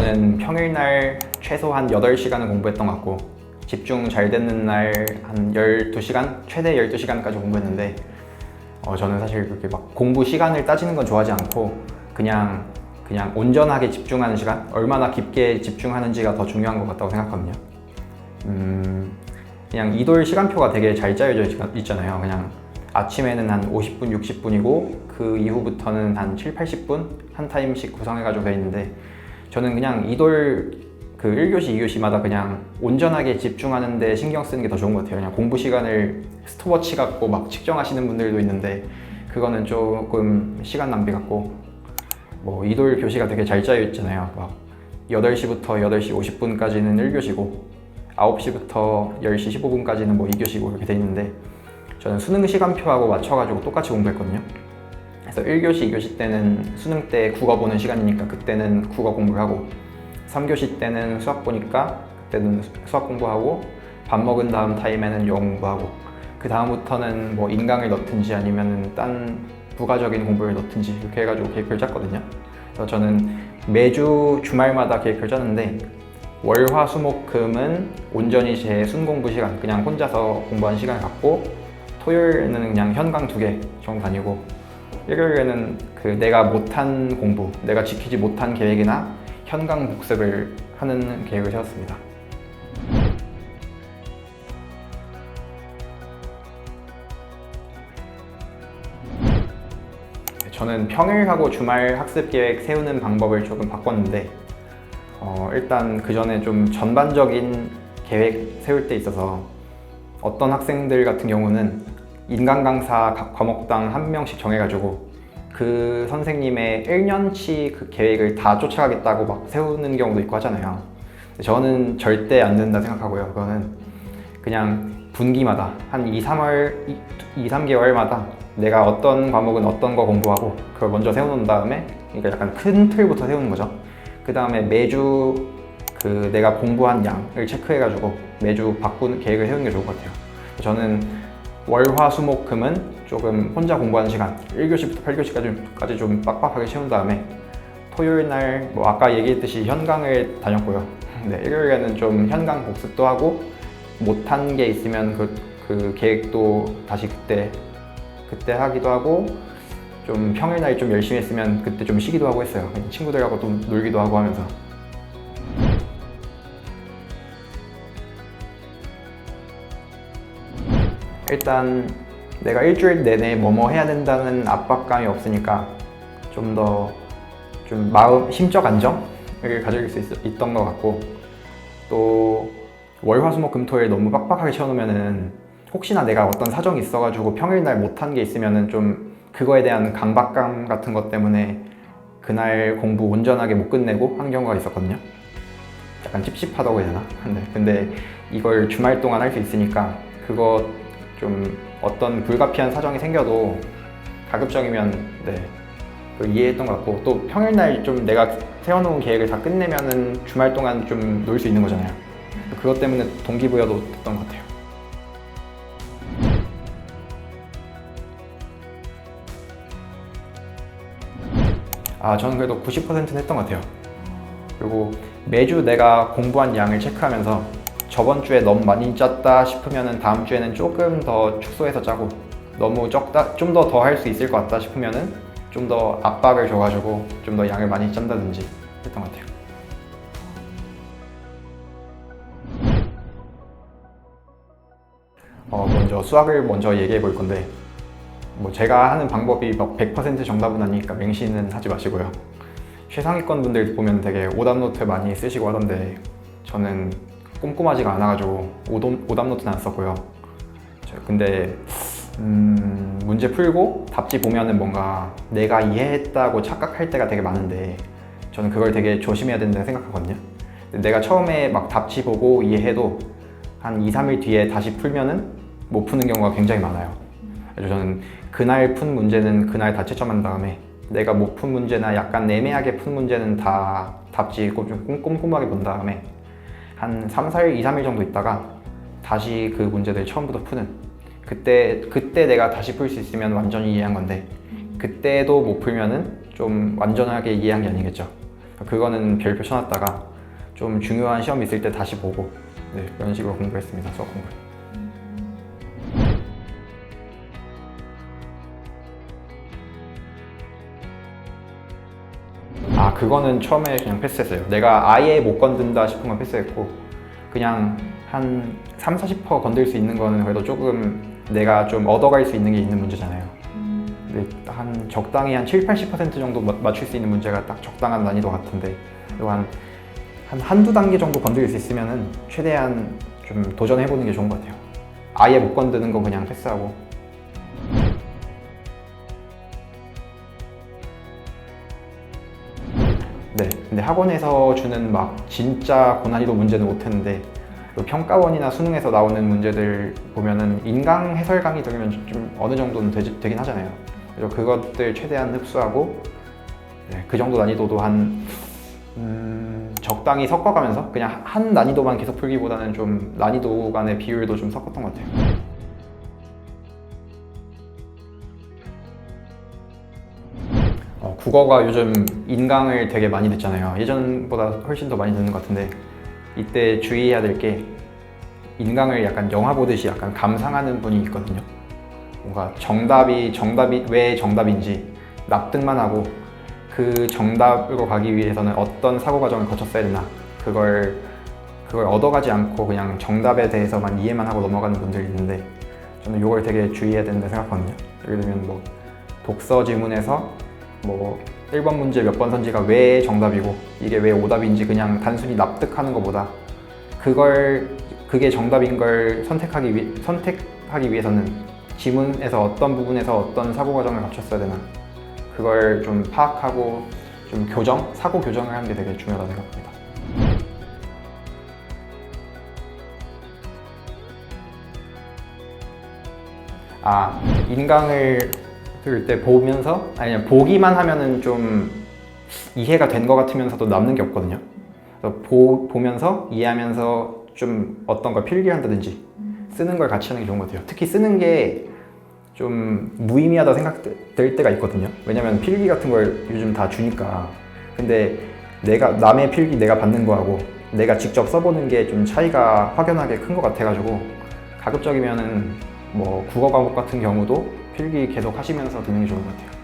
저는 평일날 최소 한 8시간은 공부했던 것 같고 집중 잘 되는 날 한 12시간? 최대 12시간까지 공부했는데 어, 저는 사실 그렇게 막 공부 시간을 따지는 건 좋아하지 않고 그냥 그냥 온전하게 집중하는 시간, 얼마나 깊게 집중하는지가 더 중요한 것 같다고 생각하거든요. 음, 그냥 이돌 시간표가 되게 잘 짜여져 있- 있잖아요. 그냥 아침에는 한 50분, 60분이고 그 이후부터는 한 7, 80분 한 타임씩 구성해가지고 돼 있는데 저는 그냥 이돌 그 1교시, 2교시마다 그냥 온전하게 집중하는 데 신경 쓰는 게 더 좋은 것 같아요. 그냥 공부 시간을 스톱워치 갖고 막 측정하시는 분들도 있는데 그거는 조금 시간 낭비 같고 뭐 이돌 교시가 되게 잘 짜여 있잖아요. 막 8시부터 8시 50분까지는 1교시고 9시부터 10시 15분까지는 뭐 2교시고 이렇게 돼 있는데 저는 수능 시간표하고 맞춰가지고 똑같이 공부했거든요. 그래서 1교시, 2교시 때는 수능 때 국어 보는 시간이니까 그때는 국어 공부를 하고 3교시 때는 수학 보니까 그때는 수학 공부하고 밥 먹은 다음 타임에는 영어 공부하고 그 다음부터는 뭐 인강을 넣든지 아니면 딴 부가적인 공부를 넣든지 이렇게 해가지고 계획을 짰거든요. 그래서 저는 매주 주말마다 계획을 짰는데 월, 화, 수, 목, 금은 온전히 제 순공부 시간 그냥 혼자서 공부한 시간을 갖고 토요일에는 그냥 현강 두 개 정도 다니고 일요일에는 그 내가 못한 공부, 내가 지키지 못한 계획이나 현강 복습을 하는 계획을 세웠습니다. 저는 평일하고 주말 학습 계획 세우는 방법을 조금 바꿨는데 어, 일단 그 전에 좀 전반적인 계획 세울 때 있어서 어떤 학생들 같은 경우는 인간 강사 각 과목당 한 명씩 정해가지고 그 선생님의 1년치 그 계획을 다 쫓아가겠다고 막 세우는 경우도 있고 하잖아요. 저는 절대 안 된다 생각하고요. 그거는 그냥 분기마다 한 2, 3월, 2, 3개월마다 내가 어떤 과목은 어떤 거 공부하고 그걸 먼저 세워놓은 다음에 그러니까 약간 큰 틀부터 세우는 거죠. 그 다음에 매주 그 내가 공부한 양을 체크해가지고 매주 바꾸는 계획을 세우는 게 좋을 것 같아요. 저는 월, 화, 수, 목, 금은 조금 혼자 공부하는 시간 1교시부터 8교시까지 좀 빡빡하게 채운 다음에 토요일 날 뭐 아까 얘기했듯이 현강을 다녔고요. 네, 일요일에는 좀 현강 복습도 하고 못한 게 있으면 그, 그 계획도 다시 그때 그때 하기도 하고 좀 평일날 좀 열심히 했으면 그때 좀 쉬기도 하고 했어요. 친구들하고 좀 놀기도 하고 하면서. 일단 내가 일주일 내내 뭐뭐 해야 된다는 압박감이 없으니까 좀 더좀 마음 심적 안정을 가질 수 있, 있던 것 같고 또 월화수목금토일 너무 빡빡하게 채워놓으면은 혹시나 내가 어떤 사정이 있어가지고 평일날 못한 게 있으면은 좀 그거에 대한 강박감 같은 것 때문에 그날 공부 온전하게 못 끝내고 한 경우가 있었거든요. 약간 찝찝하다고 해야 되나? 근데, 근데 이걸 주말 동안 할 수 있으니까 그거 좀 어떤 불가피한 사정이 생겨도 가급적이면 네, 그 이해했던 것 같고 또 평일날 좀 내가 세워놓은 계획을 다 끝내면은 주말 동안 좀 놀 수 있는 거잖아요. 그것 때문에 동기부여도 됐던 것 같아요. 아, 저는 그래도 90%는 했던 것 같아요. 그리고 매주 내가 공부한 양을 체크하면서 저번 주에 너무 많이 짰다 싶으면은 다음 주에는 조금 더 축소해서 짜고 너무 적다 좀 더 더 할 수 있을 것 같다 싶으면은 좀 더 압박을 줘가지고 좀 더 양을 많이 짠다든지 했던 것 같아요. 어, 먼저 수학을 먼저 얘기해 볼 건데 뭐 제가 하는 방법이 막 100% 정답은 아니니까 맹신은 하지 마시고요. 최상위권 분들 보면 되게 오답 노트 많이 쓰시고 하던데 저는 꼼꼼하지가 않아가지고 오답, 오답 노트는 안 썼고요. 저- 근데 음, 문제 풀고 답지 보면은 뭔가 내가 이해했다고 착각할 때가 되게 많은데 저는 그걸 되게 조심해야 된다고 생각하거든요. 내가 처음에 막 답지 보고 이해해도 한 2, 3일 뒤에 다시 풀면은 못 푸는 경우가 굉장히 많아요. 그래서 저는 그날 푼 문제는 그날 다 채점한 다음에 내가 못 푼 문제나 약간 애매하게 푼 문제는 다 답지 좀 꼼- 꼼꼼하게 본 다음에 한 3, 4일, 2, 3일 정도 있다가 다시 그 문제들 처음부터 푸는 그때 그때 내가 다시 풀 수 있으면 완전히 이해한 건데 그때도 못 풀면은 좀 완전하게 이해한 게 아니겠죠. 그거는 별표 쳐놨다가 좀 중요한 시험 있을 때 다시 보고 네, 그런 식으로 공부했습니다. 수학 공부. 그거는 처음에 그냥 패스했어요. 내가 아예 못 건든다 싶은 건 패스했고 그냥 한 3, 40% 건들 수 있는 거는 그래도 조금 내가 좀 얻어갈 수 있는 게 있는 문제잖아요. 근데 한 적당히 한 7, 80% 정도 마- 맞출 수 있는 문제가 딱 적당한 난이도 같은데 그리고 한, 한 한두 단계 정도 건들 수 있으면은 최대한 좀 도전해보는 게 좋은 것 같아요. 아예 못 건드는 건 그냥 패스하고 네, 근데 학원에서 주는 막 진짜 고난이도 문제는 못했는데 또 평가원이나 수능에서 나오는 문제들 보면은 인강 해설 강의 들으면 좀 어느 정도는 되지, 되긴 하잖아요. 그래서 그것들 최대한 흡수하고 네, 그 정도 난이도도 한 음, 적당히 섞어가면서 그냥 한 난이도만 계속 풀기보다는 좀 난이도 간의 비율도 좀 섞었던 것 같아요. 국어가 요즘 인강을 되게 많이 듣잖아요. 예전보다 훨씬 더 많이 듣는 것 같은데 이때 주의해야 될 게 인강을 약간 영화 보듯이 약간 감상하는 분이 있거든요. 뭔가 정답이 정답이 왜 정답인지 납득만 하고 그 정답으로 가기 위해서는 어떤 사고 과정을 거쳤어야 되나 그걸 그걸 얻어가지 않고 그냥 정답에 대해서만 이해만 하고 넘어가는 분들이 있는데 저는 이걸 되게 주의해야 된다 생각하거든요. 예를 들면 뭐 독서 지문에서 뭐 1번 문제 몇 번 선지가 왜 정답이고 이게 왜 오답인지 그냥 단순히 납득하는 것보다 그걸 그게 정답인 걸 선택하기 위 선택하기 위해서는 지문에서 어떤 부분에서 어떤 사고 과정을 갖췄어야 되나 그걸 좀 파악하고 좀 교정 사고 교정을 하는 게 되게 중요하다고 생각합니다. 아 인강을 들을 때 보면서 아니 보기만 하면은 좀 이해가 된 것 같으면서도 남는 게 없거든요. 그래서 보, 보면서 이해하면서 좀 어떤 걸 필기한다든지 쓰는 걸 같이 하는 게 좋은 것 같아요. 특히 쓰는 게 좀 무의미하다 생각될 때가 있거든요. 왜냐면 필기 같은 걸 요즘 다 주니까. 근데 내가 남의 필기 내가 받는 거하고 내가 직접 써보는 게 좀 차이가 확연하게 큰 것 같아가지고 가급적이면은 뭐 국어 과목 같은 경우도 필기 계속 하시면서 듣는 게 좋은 것 같아요.